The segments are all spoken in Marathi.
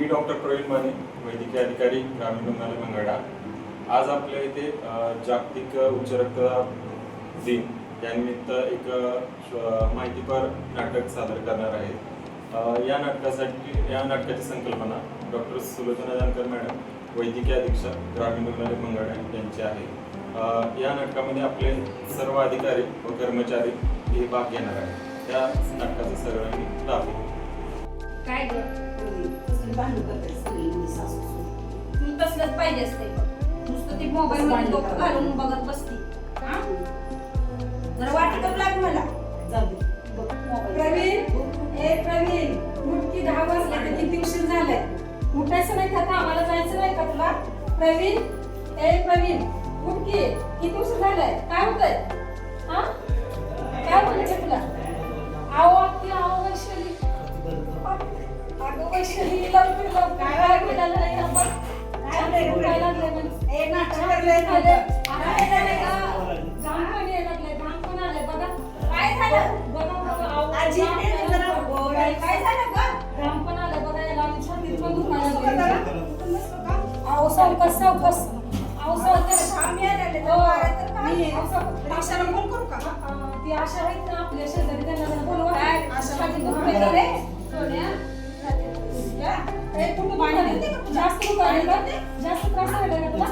मी डॉक्टर प्रवीण माने वैद्यकीय अधिकारी ग्रामीण रुग्णालय मंगळा. आज आपल्या इथे जागतिक उच्च रक्तदाब दिन. यानिमित्त एक माहितीपर नाटक सादर करणार आहे. या नाटकासाठी या नाटकाची संकल्पना डॉक्टर सुलोचना जानकर मॅडम वैद्यकीय अधीक्षक ग्रामीण रुग्णालय मंगळा यांची आहे. या नाटकामध्ये आपले सर्व अधिकारी व कर्मचारी हे भाग घेणार आहेत. त्या नाटकाचं सगळ्यांनी लाभ काय ग? कसली भांडण करते सगळी मी सासू सून. तू तसलंच पाहिजे असते नुसतं ती मोबाईल मध्ये डोकं घालून बघत बसती. हा? जरा वाटी करू लाग मला. जाऊ. प्रवीण? ए प्रवीण उठ की दहा वाजले तर किती उशीर झालाय? उठायचं नाही का कामाला जायचं नाही का तुला? प्रवीण? ए प्रवीण उठ की. किती उशीर झालाय? काय होतंय? हा? वैशाली लवकर लवकर बोलायला नाही बघ काय ते लागले, आशा आहेत ना आपल्या शेजारी त्यांना बोलवा. आशा का? जास्त त्रास का? तुला?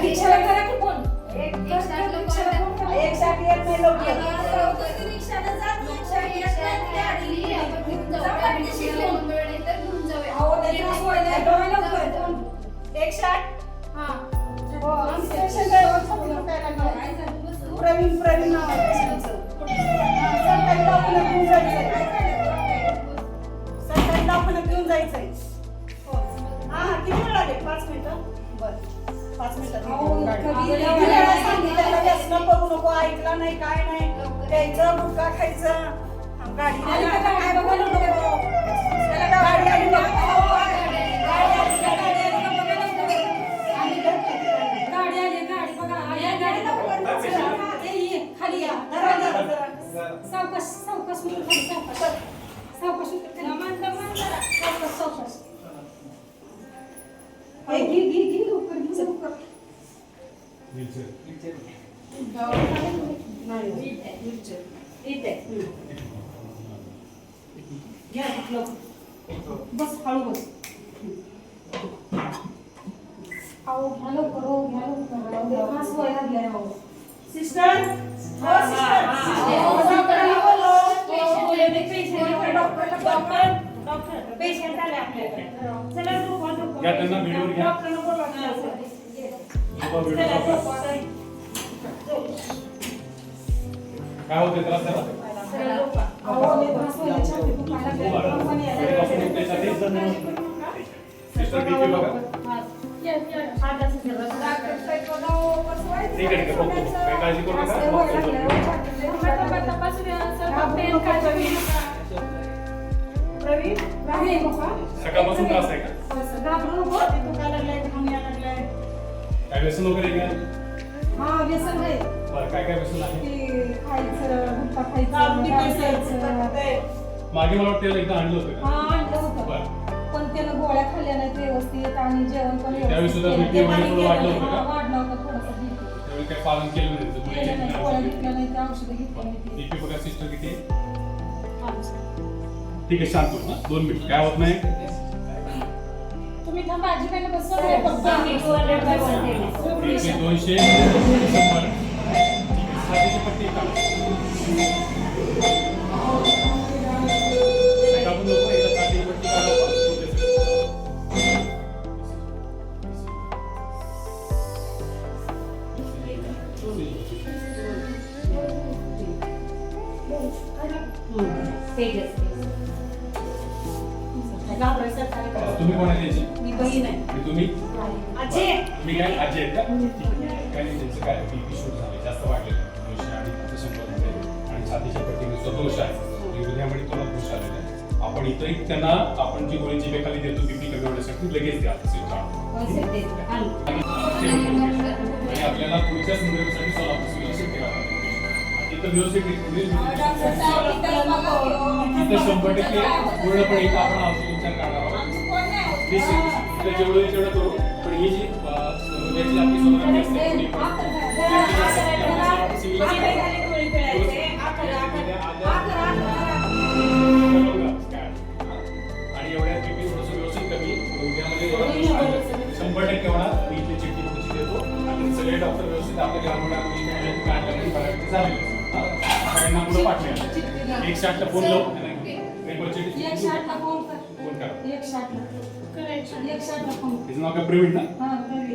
रिक्षाला करा की फोन. एक- साथ करा. एक साठी येत नाही ती रिक्षाला जात. रिक्षा येत नाही, गाडी बस तू. प्रवीण प्रवीण नाव आहे पेशंटचं. हा, सरकारी दवाखान्यात घेऊन जायचंय सरकारी दवाखान्यात घेऊन जायचंय हो. हा हा, किती वेळ लागेल पाच मिनिटं बरं पाच मिनिटं सांगितलं व्यसन करू नको ऐकला नाही काय नाही प्यायचं गुटखा खायचं गाडी का गाडी? गाडी आली सिस्टर हो सिस्टर हो. पेशंट आले आपल्याकडे. चला झोपा, झोपा. घ्या त्यांना व्हिडिओवर घ्या डॉक्टरला बोलवा. व्हिडिओ दाखवा. काय होते त्रास त्याला चला. अहो त्रास व्हायला छातीत दुखायला. हो, लागलंय. डॉक्टर त्याच्यासाठी सिस्टर बीपी बघा सकाळपासून त्रास आहे काय व्यसन वगैरे हा व्यसन आहे. काय काय व्यसन आहे. मागे मला वाटतं एकदा आणलं होतं हा का आणलं होतं. बरं. पण त्यानं गोळ्या खाल्ल्या नाहीत व्यवस्थित आणि जेवण पण त्यावेळी सुद्धा केलं. BP वगैरे थोडं वाढलं होतं हा, का? वाढलं होतं थोडंसं BP. त्यावेळी काय पालन केलं नाही त्याचं गोळी केलं नाही, गोळ्या घेतल्या नाही त्या औषधं घेतल्या नाही बीपी बघा सिस्टर किती आहे? ठीक आहे शांत हो, हा. दोन मिनिट. काय होत नाही? तुम्ही थांबा आजीबाईला बसवा रे, फक्त. एकशे दोनशे. शंभर ठीक आहे छातीची पट्टी काढा तुम्ही कोण आहे त्याची? मी बहीण आहे. आणि तुम्ही? आजी तुम्ही काय आजी आहेत का? ठीक आहे. काय नाही त्यांचं काय बीपी शूट झाले. जास्त आहे. दोनशे आणि शंभर छातीच्या पट्टी नुसतं दोष आहे हृदयामध्ये तुला दोष आलेला आहे. आपण इथंही त्यांना आपण जी गोळी जिभेखाली देतो बीपी कमी होण्यासाठी लगेच द्या. तसे चार. आणि आपल्याला पुढच्या संदर्भासाठी सोलापूर तिथं व्यवस्थित इथं. तिथं शंभर टक्के पूर्णपणे इथं आपण औषध उपचार करणार आहोत इथं जेवढं तेवढं करू पण ही जी अं, याची आपली सोनोग्राफी असते. आणि एवढ्या बीपी थोडंसं व्यवस्थित कमी उद्यामध्ये शंभर टक्के होणार मी इथली चिठ्ठी देतो आणि सगळे डॉक्टर व्यवस्थित आपल्या ग्रामीण बऱ्यापैकी झालेले सगळ्यांना पुढे पाठवूया. एक शॉटला फोन लावू एक फोन कर. फोन करा. एक शॉटला एक शॉटला फोन कर. तिचं नाव काय? प्रवीण ना? हा प्रवीण.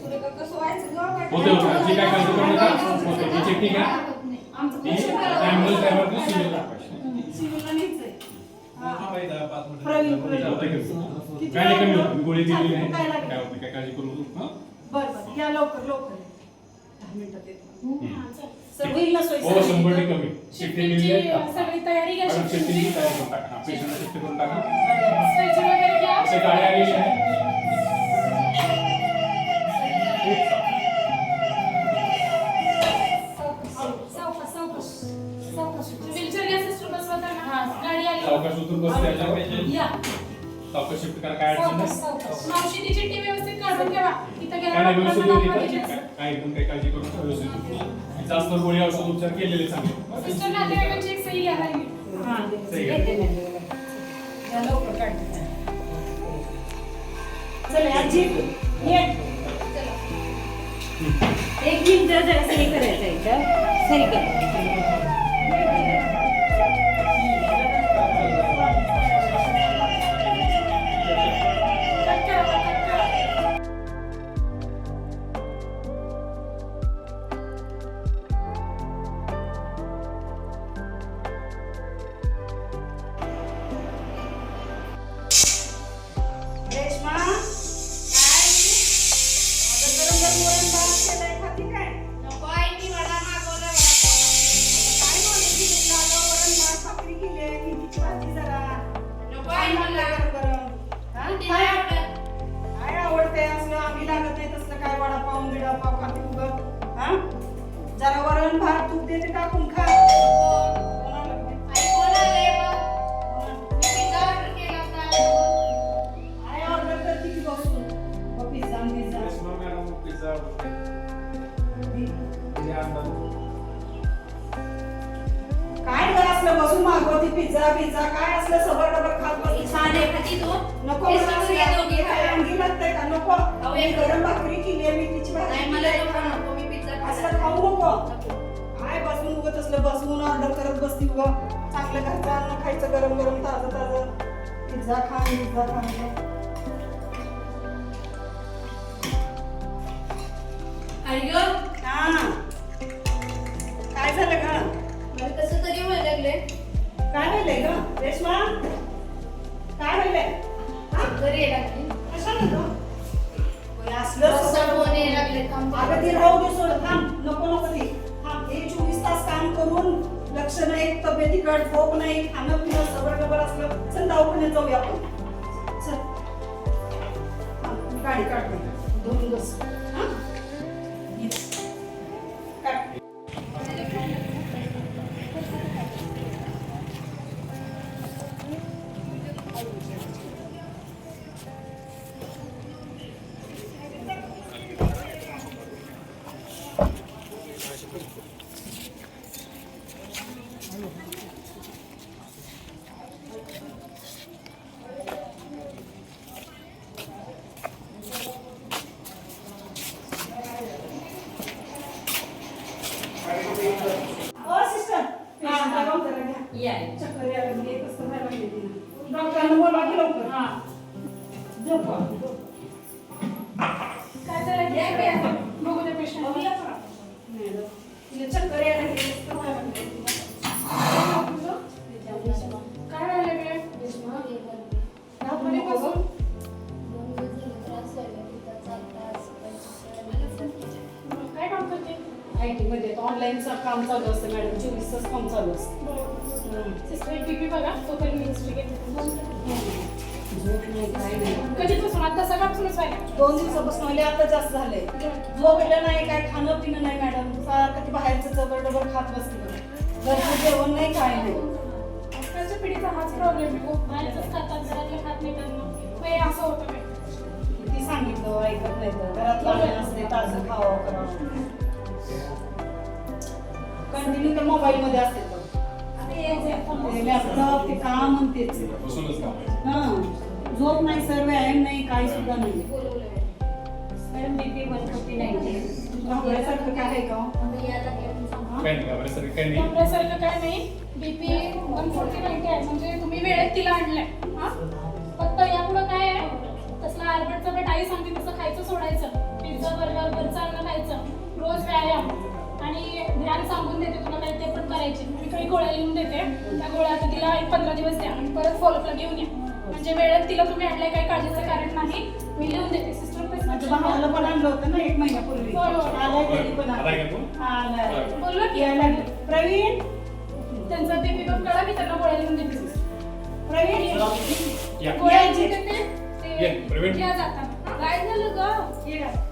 सुरेखा कसं व्हायचं गं? काय होते होते जी काय काळजी करू नका. होते ही चिठ्ठी घ्या आमचं ती पेशंट ॲम्ब्युलन्स ड्रायव्हरने सिव्हिल दाखवायची सिव्हिलला न्यायचंय. हा. प्रवीण, प्रवीण. प्रवीण. काय नाही कमी होतं. मी गोळी आहे काय होत काळजी करू नको. बरं बरं. या लवकर लवकर. दहा मिनिटात येतो. सर होईल ना सोय हो शंभर टक्के कमी. चिठ्ठी दिलेली आहे का? सगळी तयारी घ्या मॅडम शिफ्टिंगची. चिठ्ठीची तयारी करून टाका. हां, पेशंटला शिफ्ट करून टाका. स्ट्रेचर वगैरे घ्या. असे गाडी आलेली आहे खूप चांगलं. सावकाश सावकाश सावकाश व्हीलचेअर घ्या सिस्टर बसवा त्यांना गाडी आली सावकाश उतरून बसते याच्यावर या. सावकाश शिफ्ट करा काय अडचण सावकाश नाही. सावकाश. मावशी ती चिठ्ठी व्यवस्थित काढून ठेवा. इथं काय गेला नाही व्यवस्थित. काय एकदम काही काळजी करू नका व्यवस्थित. जास्त गोळी औषध उपचार केलेले चांगले. सिस्टर नातेवाईकांची एक सही घ्या लागली सही एक मिनिट जरा सही करायचं आहे का? सही कर. जरा वरण भात तूप देते टाकून खा. पिझ्झा काय गं असलं बसून मागवती पिझ्झा पिझ्झा काय असलं सबर डबर खात बसली छान आहे खाती तू नको मला सगळं या दोघी काय खायला. अंगी लागतंय का? नको. अहो, मी एक- गरम भाकरी केली आहे भाजी मला नको मी पिझ्झा असलं खाऊ नको. काय बसून उगत असलं बसून ऑर्डर करत बसती उग चांगलं घरचं अन्न खायचं गरम गरम ताजं ताजं. पिझ्झा खा पिझ्झा खा. हा काय झालं ग मला कसं तरी व्हायला लागले काय राहिलंय ग? रेश्मा? काय हा? घरी यायला लागले. कशाला ग? होय, असलं फोन यायला लागले थांब. अगं ते राहू दे सोड. थांब. नको नको ते. थांब. हे चोवीस तास काम करून लक्ष नाही तब्येतीकड झोप नाही खाणं पिणं सगळं डबर असलं. चल दवाखान्यात जाऊया आपण. चल. गाडी काढते. दोन बस चक्कर यायला लागली, एकच तर व्हायला तिला. डॉक्टरांना बोलवा की लवकर. हा. झोपवा काय झालं? घ्या घ्या. बघू दे पेशंट चक्कर यायला एकच तर व्हायला. काय. काय करते? आय टी मध्ये ऑनलाईनचं काम चालू असतं मॅडम. चोवीस तास काम चालू असतं. सिस्टर बघा तोपर्यंत मी हिस्ट्री घेते. झोप नाही काय नाही कधीपासून आता सकाळपासूनच दोन दिवसापासून आले आता जास्त झालंय. झोपलं नाही काय खाणं पिणं नाही मॅडम. सारखं ती बाहेरचं चबर डबर खात बसते घरचं जेवण नाही काय नाही. आजकालच्या पिढीचा हाच प्रॉब्लेम आहे. खूप बाहेरच खातात घरातलं खात नाही त्यांना असं होतं. किती सांगितलं ऐकत नाही तर. घरात लागलं नसते ताजं खावं करावं. कंटिन्यू त्या मोबाईल मध्ये असते लॅपटॉप ते काम आणि तेच. बसूनच काम आहे. हा. झोप नाही सर व्यायाम नाही काही सुद्धा नाही. मॅडम बीपी वन फोर्टी काय आहे का? घाबरायसारखं काय नाही बीपी वन नाईन्टी आहे. म्हणजे तुम्ही वेळेत तिला आणलंय. हा? फक्त यापुढं काय आहे? तसलं आरबटचं बट आई सांगते तसं खायचं सोडायचं. पिझ्झा बर्गर घरचं अन्न खायचं. रोज व्यायाम. आणि ध्यान सांगून देते तुला काय ते पण करायचे. मी काही गोळ्या लिहून देते. त्या गोळ्या आता तिला एक पंधरा दिवस द्या आणि परत फॉलोअपला घेऊन या. म्हणजे वेळेत तिला तुम्ही आणलंय काही काळजीचं कारण नाही मी लिहून देते. सिस्टर पण आणलं होतं ना एक महिन्यापूर्वी. आलाय तरी पण आलाय का तू? आलाय. प्रवीण? त्यांचा बीपी बघ कळा मी त्यांना गोळ्या लिहून देते प्रवीण? या. गोळ्या. लिहून देते. ये, ते. घ्या जाताना काय झालं ग.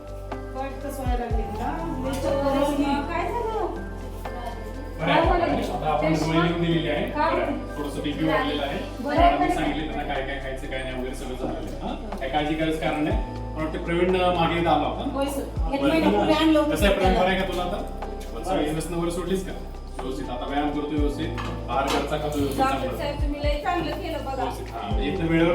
आपण लिहून दिलेली आहे. आहे. थोडंसं बीपी वाढलेलं आहे. आहे. आपण सांगितले त्यांना काय काय खायचं काय नाही वगैरे सगळं झालेलं आहे. हा? काय काळजी करायचं कारण नाही. मला वाटतं प्रवीण मागे आला होता होतं कसं आहे प्रवीण. बरं आहे का तुला आता? व्यसन वगैरे सोडलीस का? व्यवस्थित. आता व्यायाम करतो व्यवस्थित. आहार घरचा खातो व्यवस्थित चांगला. साहेब तुम्ही लय चांगलं केलं बघा. व्यवस्थित. हा इथं वेळेवर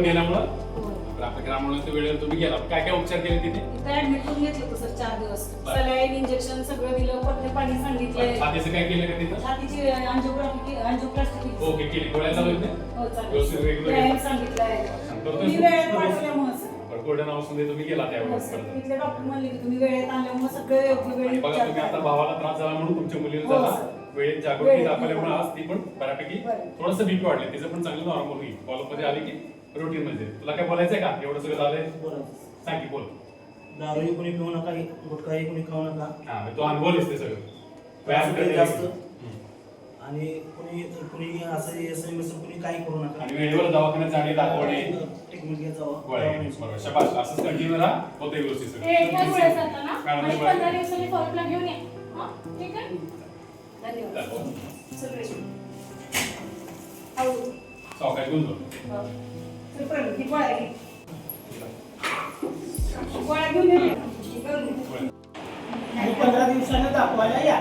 आपल्या ग्रामीण वेळेवर तुम्ही गेला काय काय उपचार केले तिथे इथं ऍडमिट करून घेतलं होतं सर चार दिवस बरं. सलाईन इंजेक्शन सगळं दिलं पाणी सांगितलंय छातीचं काय केलं का तिथं छातीची अँजिओग्राफी अँजिओप्लास्टिक ओके केली गोळ्या चालू आहेत ना? हो चालेल व्यवस्थित regular व्यायाम घेतो. सांगितलंय करतोय तुम्ही? वेळेत पाठवल्यामुळे सर. गेला हो त्यावेळेस सर. परत. इथले डॉक्टर म्हणले की तुम्ही वेळेत आल्यामुळे सगळं योग्य आणि वेळेत बघा तुम्ही आता भावाला त्रास झाला म्हणून तुमच्या मुलीला हो, झाला सर. वेळेत जागृती वेळेत. दाखवल्यामुळे आज ती पण बऱ्यापैकी बरं. थोडस बीपी वाढले तिचं पण चांगलं नॉर्मल होईल फॉलो मध्ये आली की रुटीन मध्ये. तुला काय बोलायचंय का? एवढं सगळं झालंय? सांग की बोल. दारू कोणी पिऊ नका गुटखाही कोणी खाऊ नका. हा तू अनुभवलीस ते सगळं. व्यायाम करते. जास्त. आणि कोणी कोणी असं एस एम एस कोणी काही करू नका. आणि वेळेवर दवाखान्यात जाणे दाखवणे. जावं. गोळ्या घेणे. बरोबर शबाश असंच कंटिन्यू राहा. होते व्यवस्थित सगळं. हे एका गोळ्या जाताना मॅडम, आणि गोळ्या. पंधरा दिवसांनी फॉलोअपला घेऊन या. हा? ठीक आहे? धन्यवाद. सावकाश पंधरा दिवसानं दाखवायला या.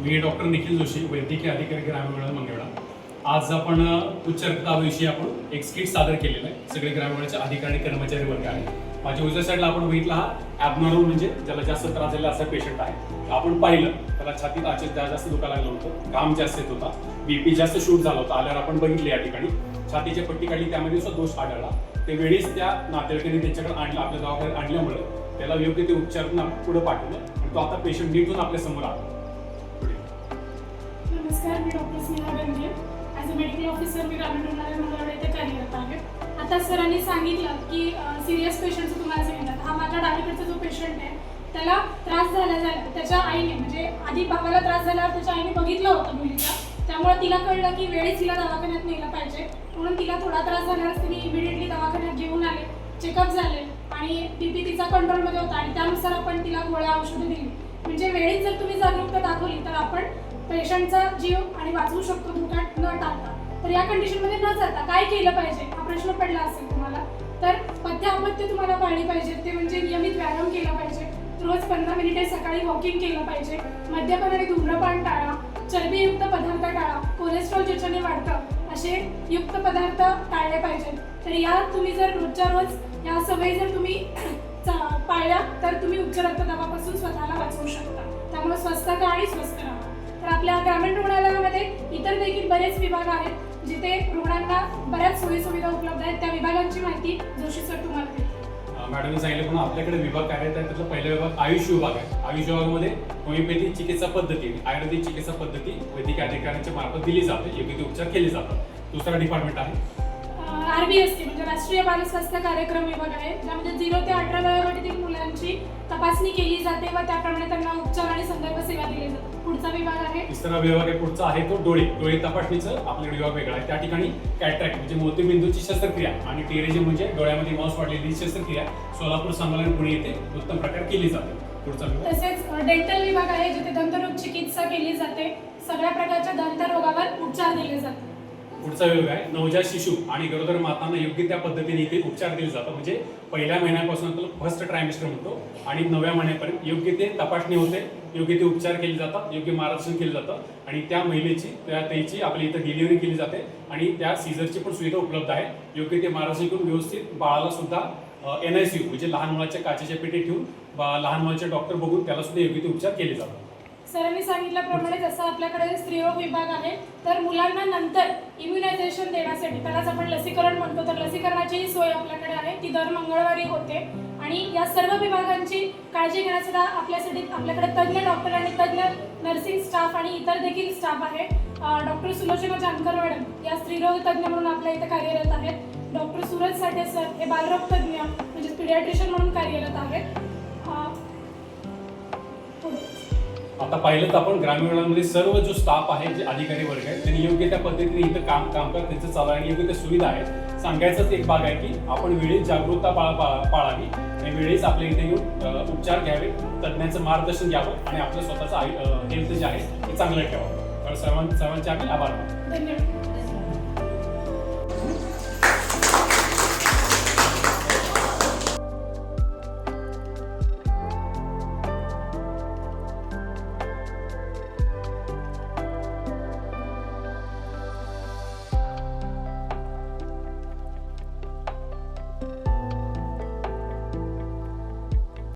मी डॉक्टर निखिल जोशी वैद्यकीय अधिकारी ग्रामीण वेळा आज आपण उच्च रक्तदाबाविषयी आपण एक स्किट सादर केलेलं आहे. सगळे ग्रामीण अधिकारी कर्मचारी वर्ग आहेत. माझ्या उजव्या साईडला आपण बघितला हा ॲबनॉर्मल म्हणजे ज्याला जास्त त्रास झालेला असा पेशंट आहे. आपण पाहिलं त्याला छातीत आचेत जास्त दुखायला लागलं होतं घाम जास्त येत होता बीपी जास्त शूट झाला होता आल्यावर आपण बघितले या ठिकाणी छातीची पट्टी काढली त्यामध्ये सुद्धा दोष आढळला. ते वेळीच त्या नातेवाईकांनी त्यांच्याकडे आणलं आपल्या दवाखान्यात आणल्यामुळे त्याला योग्य ते उपचार पुढे पाठवलं आणि तो आता पेशंट नीट होऊन आपल्यासमोर आला. नमस्कार मी doctor Sneha Gange as a medical officer मी ग्रामीण रुग्णालय मंगळवेढा येथे कार्यरत आहे. आता सरांनी सांगितलं की सिरियस पेशंटचं तुम्हाला सांगितलं हा माझ्या डावीकडचा जो पेशंट आहे त्याला त्रास झाला झाला त्याच्या आईने म्हणजे आधी भावाला त्रास झाल्यावर त्याच्या आईने बघितलं होतं मुलीला त्यामुळे तिला कळलं की वेळेस तिला दवाखान्यात नेलं पाहिजे. म्हणून तिला थोडा त्रास झाल्यावर तिने इमिडिएटली दवाखान्यात घेऊन आले. चेकअप झाले आणि बीपी तिचा कंट्रोलमध्ये होता आणि त्यानुसार आपण तिला गोळ्या औषधं दिली. म्हणजे वेळीच जर तुम्ही जागरूकता दाखवली तर आपण पेशंटचा जीव आणि वाचवू शकतो धोक्यात न टाकता तर या कंडिशनमध्ये न जाता काय केलं पाहिजे? हा प्रश्न पडला असेल तुम्हाला. तर पथ्य अपत्य तुम्हाला पाळली पाहिजे. ते म्हणजे नियमित व्यायाम केला पाहिजे. रोज पंधरा मिनिटे सकाळी वॉकिंग केलं पाहिजे. मद्यपान आणि धूम्रपान टाळा. चरबीयुक्त पदार्थ टाळा. कोलेस्ट्रॉल ज्याच्याने वाढतं असे युक्त पदार्थ टाळले पाहिजेत. तर या तुम्ही जर रोजच्या रोज या सवयी जर तुम्ही चा- पाळल्या तर तुम्ही उच्च रक्तदाबापासून स्वतःला वाचवू शकता. त्यामुळे स्वस्त का आणि स्वस्त राहा. तर आपल्या ग्रामीण रुग्णालयामध्ये इतर देखील बरेच विभाग आहेत. जिथे रुग्णांना बऱ्याच सोयी सुविधा उपलब्ध आहेत त्या विभागांची माहिती जोशी सर तुम्हाला मॅडमने सांगितलं पण आपल्याकडे विभाग काय आहेत त्यातला पहिला विभाग आयुष विभाग आहे. आयुष विभागामध्ये होमिओपॅथिक चिकित्सा पद्धती आयुर्वेदिक चिकित्सा पद्धती वैद्यकीय अधिकाऱ्यांच्या मार्फत दिली जाते योग्य उपचार केले जातात. दुसरा डिपार्टमेंट आहे. आर बी एस टी म्हणजे राष्ट्रीय बाल स्वास्थ्य कार्यक्रम विभाग आहे ज्यामध्ये झिरो ते अठरा वयोगटातील मुलांची तपासणी केली जाते व त्याप्रमाणे त्यांना उपचार आणि संदर्भ सेवा दिली जाते. पुढचा विभाग आहे. तिसरा विभाग आहे पुढचा आहे तो डोळे. डोळे तपासणीचं आपलं विभाग वेगळा आहे. त्या ठिकाणी कॅट्रॅक्ट म्हणजे मोतीबिंदूची शस्त्रक्रिया आणि टेरेजी म्हणजे डोळ्यामध्ये मांस वाढलेली शस्त्रक्रिया सोलापूर संमेलन पुणे येथे उत्तम प्रकार केली जाते. पुढचा विभाग. तसेच डेंटल विभाग आहे जिथे दंतरोग चिकित्सा केली जाते. सगळ्या प्रकारच्या दंतरोगावर उपचार दिले जातात. पुढचा योग आहे. नवजात शिशु आणि गरोदर मातांना योग्य त्या पद्धतीने इथे उपचार दिले जातात. म्हणजे पहिल्या महिन्यापासून त्याला फर्स्ट ट्रायमिस्टर म्हणतो आणि नवव्या महिन्यापर्यंत योग्य ते तपासणी होते योग्य ते उपचार केले जातात योग्य मार्गदर्शन केलं जातं आणि त्या महिलेची त्या त्याची आपल्या इथं डिलिव्हरी केली जाते आणि त्या सीझरची पण सुविधा उपलब्ध आहे. योग्य ते मार्गदर्शन करून व्यवस्थित बाळाला सुद्धा एन आय सी यू म्हणजे लहान मुलाच्या काचेच्या पेटी ठेवून बा- लहान मुलाचे डॉक्टर बघून त्याला सुद्धा योग्य ते उपचार केले जातात. सरांनी सांगितल्याप्रमाणे जसं आपल्याकडे स्त्रीरोग विभाग आहे तर मुलांना नंतर इम्युनायझेशन देण्यासाठी त्यालाच आपण लसीकरण म्हणतो तर लसीकरणाचीही सोय आपल्याकडे आहे. ती दर मंगळवारी होते. आणि या सर्व विभागांची काळजी घेण्यासाठी आपल्यासाठी आपल्याकडे तज्ज्ञ डॉक्टर आणि तज्ज्ञ नर्सिंग स्टाफ आणि इतर देखील स्टाफ आहे. डॉक्टर सुलोचना जानकर मॅडम या स्त्रीरोग तज्ज्ञ म्हणून आपल्या इथे कार्यरत आहेत. डॉक्टर सूरज साठे सर हे बालरोग तज्ज्ञ म्हणजे पिडियाट्रिशियन म्हणून कार्यरत आहेत. आता पाहिलं तर आपण ग्रामीणांमध्ये सर्व जो स्टाफ आहे जे अधिकारी वर्ग आहेत त्यांनी योग्य त्या पद्धतीने इथं काम कामकाज त्यांचं चालू आणि योग्य त्या सुविधा आहेत. सांगायचाच एक भाग आहे की आपण वेळेत जागरूकता पाळा पाळावी आणि वेळेस आपल्या इथे येऊन उपचार घ्यावे तज्ज्ञांचं मार्गदर्शन घ्यावं आणि आपलं स्वतःचं हेल्थ जे आहे ते चांगलं ठेवावं. तर सर्वां सर्वांचे आम्ही आभार. मानतो धन्यवाद.